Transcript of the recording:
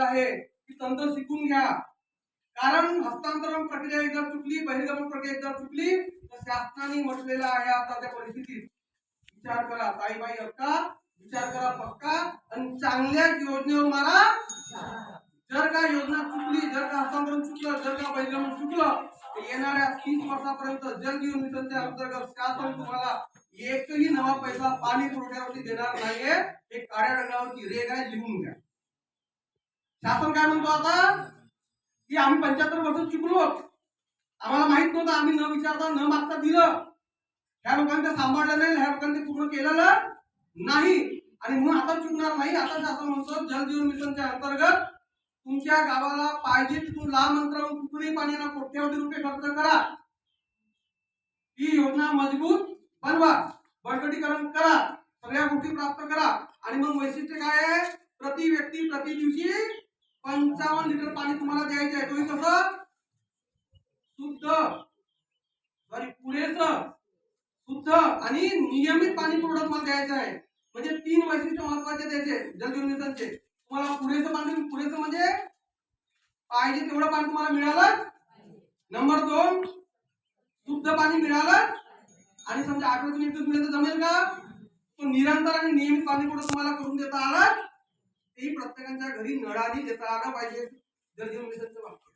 म्हटलेलं आहे की तंत्र शिकून घ्या. कारण हस्तांतरण प्रक्रिया एकदा चुकली बहिर्गमन प्रक्रिया एकदा चुकली तर शासनाने म्हटलेलं आहे आता त्या परिस्थितीत. विचार करा ताईबाई अक्का विचार करा पक्का आणि चांगल्या योजनेवर मारा. जर का योजना चुकली जर का हस्तांतरण चुकलं जर का बहिर्गमन चुकलं तर येणाऱ्या तीस वर्षापर्यंत जल जीवन मिशनच्या अंतर्गत शासन तुम्हाला एकही नवा पैसा पाणी पुरवठ्यावरती देणार नाहीये. हे काळ्या रंगावरती रेग आहे लिहून घ्या. शासन काय म्हणतो आता? की आम्ही पंच्याहत्तर वर्ष चुकलो. आम्हाला माहीत नव्हतं आम्ही न विचारता न मागता दिलं. ह्या लोकांनी सांभाळलं नाही ह्या लोकांनी पूर्ण केलेलं नाही. आणि म्हणून आता चुकणार नाही. आता शासन म्हणतो जल जीवन मिशनच्या अंतर्गत तुमच्या गावाला पाहिजे तिथून लांब अंतरावर कुठूनही पाण्याला कोट्यावधी रुपये खर्च करा. ही योजना मजबूत बनवा. बळकटीकरण करा. सगळ्या गोष्टी प्राप्त करा. आणि मग वैशिष्ट्य काय आहे? प्रति व्यक्ती प्रति दिवशी पंचावन्न लिटर पाणी तुम्हाला द्यायचं आहे. तुम्ही कसं? शुद्ध सॉरी पुरेस शुद्ध आणि नियमित पाणी पुरवठा तुम्हाला द्यायचं आहे. म्हणजे तीन वैशिष्ट्य महत्त्वाचे द्यायचे जलजीवन तुम्हाला पुरेसं पाणी पुरेसं म्हणजे पाहिजे तेवढं पाणी तुम्हाला मिळालं? नंबर दोन शुद्ध पाणी मिळालं? आणि समजा आठवड्यातून एक मिळालं जमेल का? तो निरंतर आणि नियमित पाणी पुरवठा तुम्हाला करून देता आला. तेही प्रत्येकाच्या घरी नळाने घेता आला पाहिजे. जलजीवन मिशनच्या बाबतीत